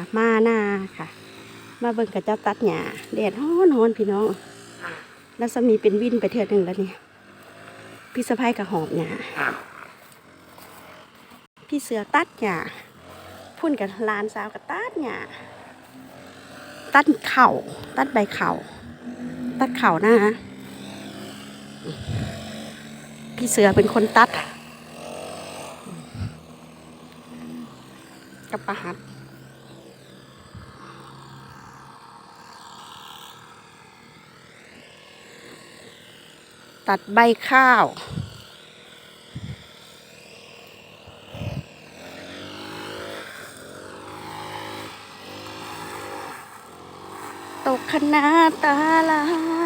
ค่ะ มาหน้าค่ะ มาเบิ่งกับเจ้าตัดหญ้าแดดฮ้อนฮ้อนพี่น้อง แล้วสามีเป็นวินไปเทื่อหนึ่งแล้วนี่พี่สะพ้ายกับหอบหญ้าพี่เสือตัดหญ้าพุ่นกับหลานสาวกับตัดหญ้าตัดเข่าตัดใบเข่าตัดเข่านะฮะพี่เสือเป็นคนตัดกับประหัด ตัดใบข้าว ตกคณะตาลาย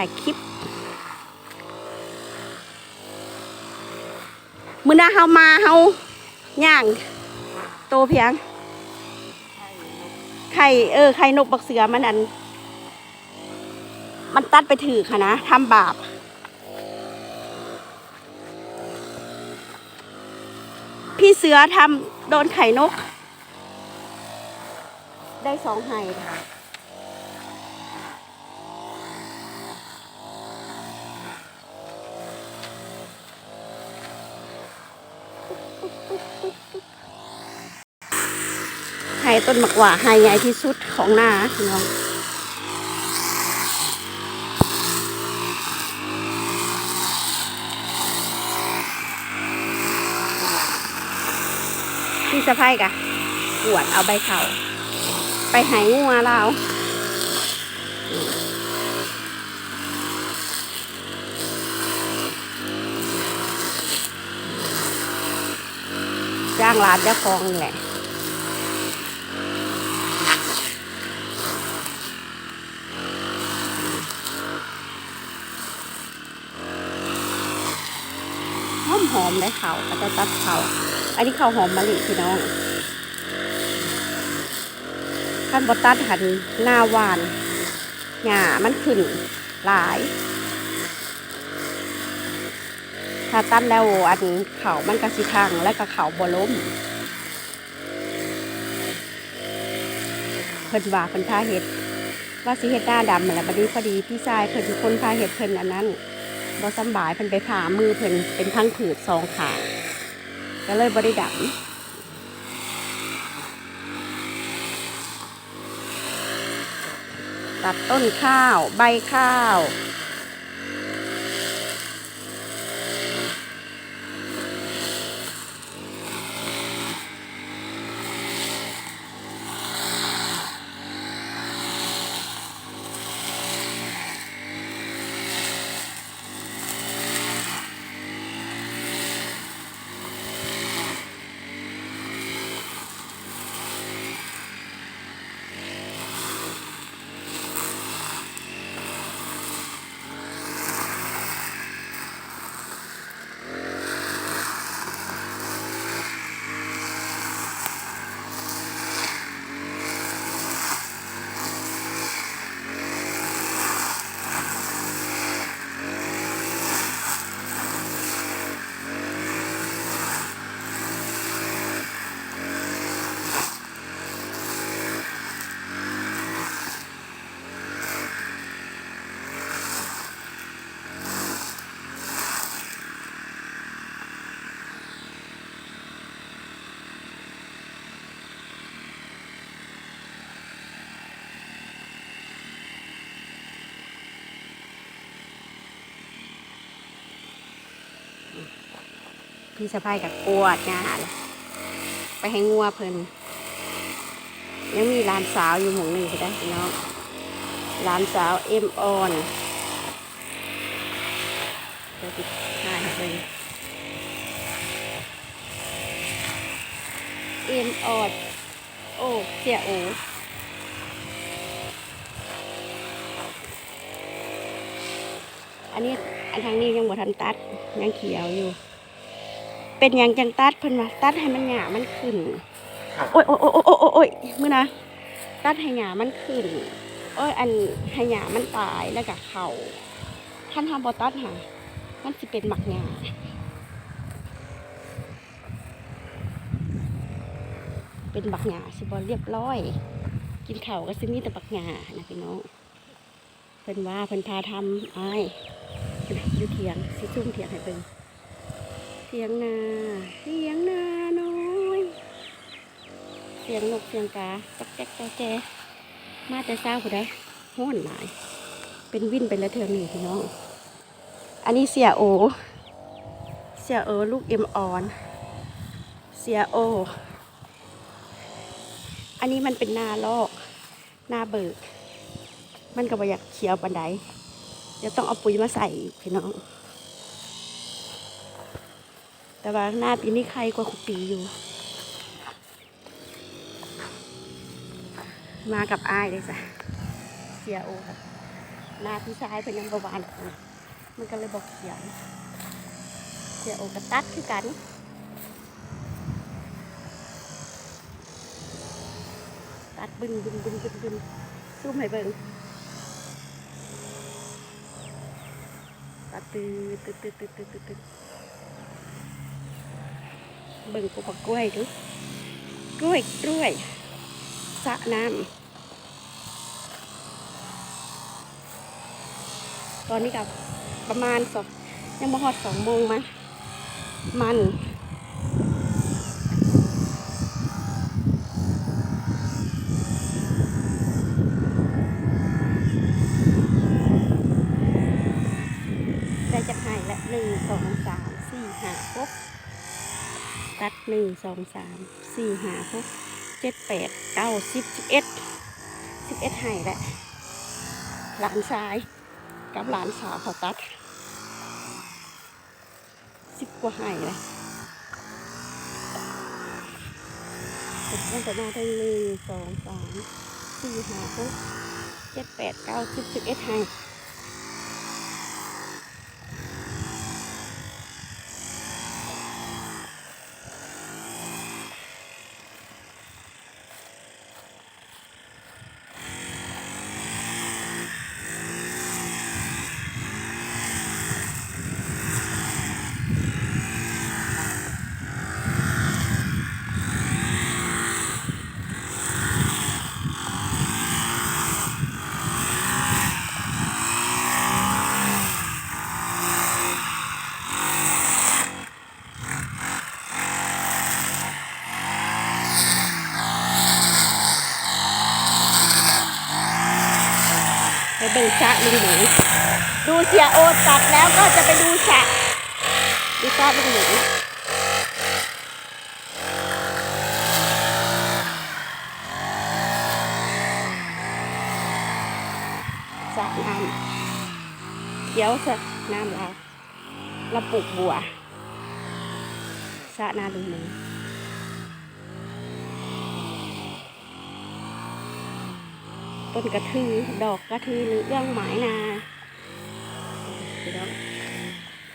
ถ่ายคลิปมื้อหน้าเฮามาเฮาย่างโตเพียง ไข่เออไข่นกบักเสือมันอัน มันตัดไปถือค่ะนะทำบาปพี่เสือทำโดนไข่นก ได้สองไห่ค่ะ ไห่ต้นมากว่าไห่ใหญ่ที่สุดของหน้าพี่น้องพี่สะพ้ายกะปวดเอาใบเขาไปหายงัวเราจ้างร้านเจ้าของนี่แหละ หอ มหอมเลยเขาก็จะตัดเขาอันนี้เขาวหอมมะลิพี่น้องขั้นบตัดหันหน้าหวานหญ้ามันขึ้นหลาย ถ้าตัดแล้วอันเขามันกระสิทังและก็เขาบล้มเพิ่นว่าเพิ่นพาเห็ดว่าสิเฮ็ดหน้าดำแล้วบัดนี้พอดีพี่ชายเพิ่นเป็นคนพาเห็ดเพิ่นอันนั้น บ่สบายเพิ่นไปผ่ามือเพิ่นเป็นพังผืดสองขาก็เลยบ่ได้ดับตัดต้นข้าว ใบข้าว พี่สะพายกับกวดงานไปให้งัวเพิ่นยังมีร้านสาวอยู่หมู่หนึ่งก็ได้พี่น้องร้านสาวเอ็มออนเดี๋ยวติดถ่ายเบิ่งเอ็มออนโอ้เสียโออันนี้อันทางนี้ยังบ่ทันตัดยังเขียวอยู่ เป็นหยังจังตัดเพิ่นว่าตัดให้มันหยามันขึ้น ครับ โอ้ยโอ้ยโอ้ยโอ้ยโอ้ยโอ้ยมือนะตัดให้หยามันขึ้น โอ้ยอันให้หยามันตายแล้วก็เข่าท่านทำบอตัดหามันสิเป็นหมักหยาเป็นบักหยาสิบอเรียบร้อย กินข้าวก็สิมีแต่บักหยานะพี่น้องเพิ่นว่าเพิ่นพาทำอ้ายเพิ่นอยู่เถียงสิซุ่มเถียงให้เพิ่น เถียงนาเถียงนาน้อย เสียงนกเสียงกาจักแจ๊กแจ๊กแจ๊มาแต่เช้าผู้ใดห้อนหลาย เป็นวินเป็นละเทิงนี่พี่น้อง อันนี้เสียโอ เสียโอลูกเอ็มออน เสียโอ อันนี้มันเป็นนาลอก นาเบิก มันก็บอยากเขียวปันไดเดี๋ยวต้องเอาปุ๋ยมาใส่พี่น้อง แต่ว่าหน้าปีนี้ใครกว่าคุปีอยู่ มากับอ้ายเลยจ้ะเสียโอครับหน้าพี่ชายเป็นยังบวานมันก็เลยบอกเขียนเสียโอกระตัดคือกันตัดบึนบึนบึนบึนบึนซูมให้เบิ่งตัดตืดตืดตืดตืดตืดตืดตืด เบิ่งกูปักกล้วยดูกล้วยกล้วยสะน้ำตอนนี้กับประมาณสองยังมาหอดสองโมงมั้งมันได้จากไห้และหนึ่งสองสามสี่ห้าหก ตัดหนึ่งสองสามสี่ห้าหกเจ็ดแปดเก้าสิบสิบเอ็ดสิบเอ็ดไห่แหละหลานชายกับหลานสาวเขาตัดสิบกว่าไห่เลยตั้งแต่หน้าทั้งหนึ่งสองสามสี่ห้าหกเจ็ดแปดเก้าสิบสิบเอ็ดไห่ ไปเบิ่งสระลุงหมูดูเสียโอตัดแล้วก็จะไปดูสระดูสระลุงหมูสระน้ำเขียวสระน้ำเราเราปลูกบัวสระนาลุงหมู ต้นกระทือ ดอกกระทือหรือเอื้องไม้นา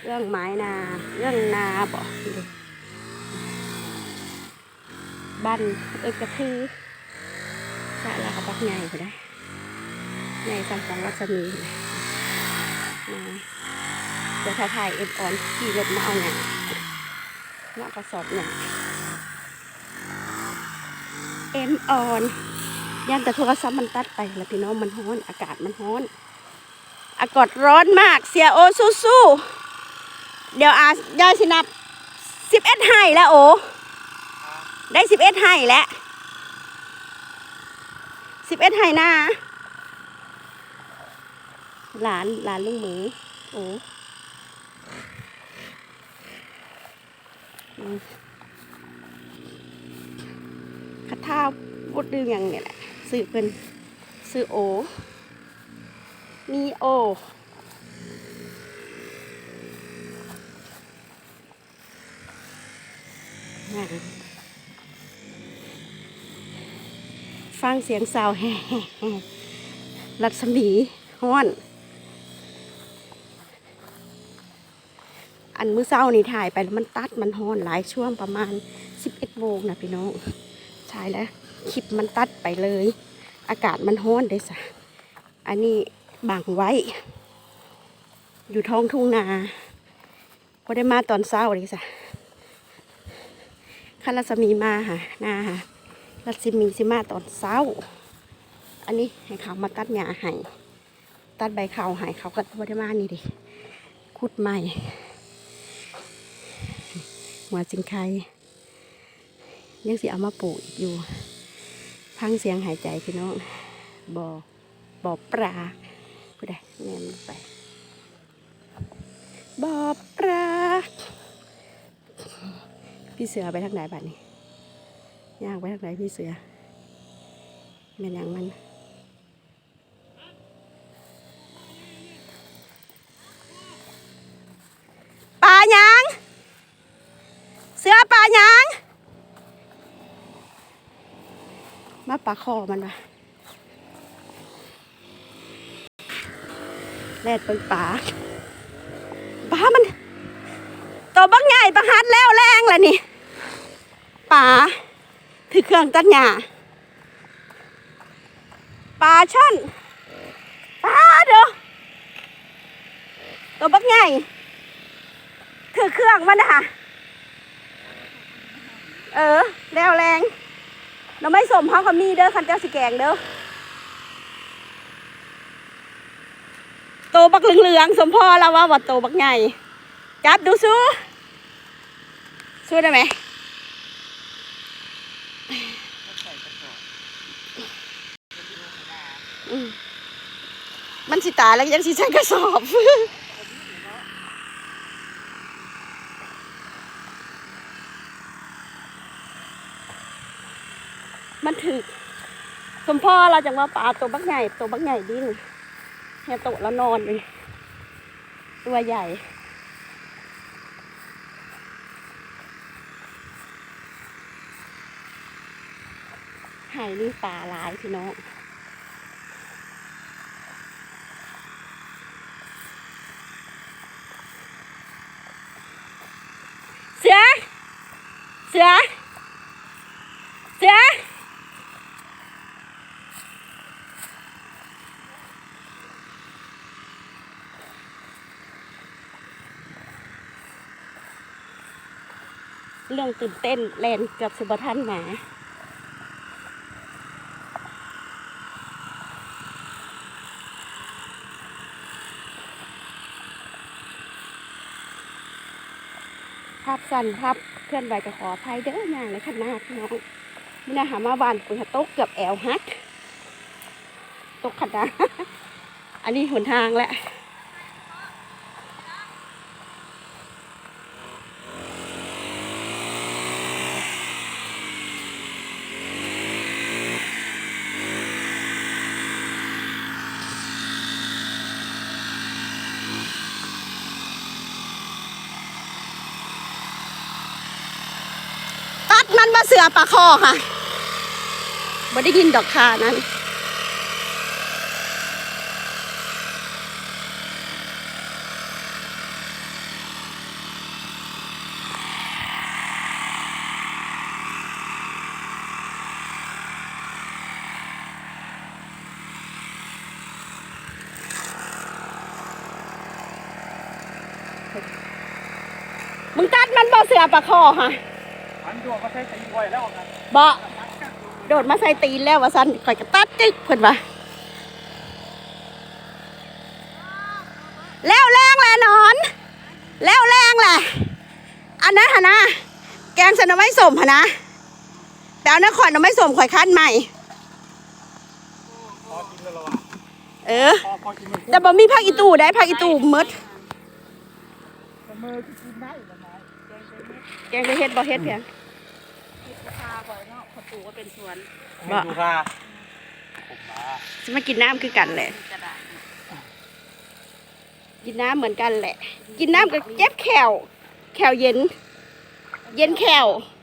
เอื้องไม้นาเอื้องนาบอกบ้นเอ้ยกระทือสะลากับปักใหญ่ไปได้ใหญ่สังของรัศมีมาเดี๋ยวถ่ายเอ็มออนขี่รถมาเอาหนังนอกกระสอบหนังเอ็มออน ยันแต่โทรศัพท์มันตัดไปแล้วพี่น้องมันร้อนอากาศมันร้อน อากาศร้อนมากเสียโอสู้ๆเดี๋ยวอาย่ายสินับสิบเอ็ดให้แล้วโอได้สิบเอ็ดให้แล้วสิบเอ็ดให้นะหลานหลานลุงหมูโอ้ขัดเท้าบดดื้อหยังเนี่ยแหละ ซื้อเป็นซื้อโอ มีโอ ฟังเสียงสาวแห่รัศมีห้อน อันมื้อเช้านี่ถ่ายไปมันตัดมันฮ้อนหลายช่วงประมาณ 11โมงนะพี่น้องใช่แล้ว คลิปมันตัดไปเลย อากาศมันฮ้อนได้สะอันนี้บังไว้ อยู่ท้องทุ่งนาพอได้มาตอนเช้าเลยสะข้ารัศมีมาหาหน้าหารัศมีสิมาตอนเช้า อันนี้ให้เขามาตัดหญ้าให้ตัดใบเขาให้เขาก็บ่ได้มานี่ดิขุดใหม่หัวจิงไคยังสิเอามาปลูกอีกอยู่ พังเสียงหายใจพี่น้องบอบอปลาผู้ใดแม่นลงไปบอปลาพี่เสือไปทางไหนบัดนี้ย่างไปทางไหนพี่เสือแม่นยังมัน ปลายัง เสือปลายัง มา ปลาคอมันวะแลดเป็นปลาปลามันตัวบักใหญ่ปลาฮัดแล้วแรงเลยนี่ปลาถือเครื่องตัดหญ้าปลาช่อนปลาเด้อตัวบักใหญ่ถือเครื่องมันนะคะเออแล้วแรง เราไม่สมเขากับมีเด้อคันเจ้าสิแกงเด้อโตบักเหลืองๆสมพ่อเราว่าว่าโตบักใหญ่จับดูสู้สู้ได้ไหมอืมมันสิตายแล้วยังสิใช้กระสอบ มันถึก สมพ่อเราจังว่าปลาตัวบักใหญ่ตัวบักใหญ่ดิ้นแค่โตแล้วนอนเลยตัวใหญ่ไห่นี่ปลาหลายพี่น้องเสือ เสือ เสือ เรื่องตื่นเต้นแลนเกับสุบทันหมาภาพสั้นภาพเคลื่อนไหวจะขออภัยเด้ออย่างเลยขนาดน้องมื่อนาหามาบานปุ๋ยตกเกือบแอวฮักตกขนาดอันนี้หนทางแหละ มันมาเสือปลาคอค่ะบ่ได้ยินดอกคานั้นมึงตัดมันบ่เสือปลาคอค่ะ บ่อยแล้วครับบ่โดดมาใส่ตีนแล้วว่าสันข่อยก็ตัดจึกเพิ่นว่าแล้วแรงแหละนอน แล้วแรงแหละอันนั้นหะนะแกงสนไม้สมหะนะแต่อาน้ำข่อยน่อไม้สมข่อยคั้นใหม่พอกินแล้วเหรอวะเออพอพ อกินมันแต่บ่มีผักอีตู่ได้ผักอีตู่หมดแต่มือกินได้ละไม้แกงได้เฮ็ดบ่เฮ็ดเพียงเมนูค่ะผมมาสิมากินน้ำคือกันแหละกินน้ำเหมือนกันแหละ กินน้ำกับเจ็บแขวแขวเย็น เย็นแขวเ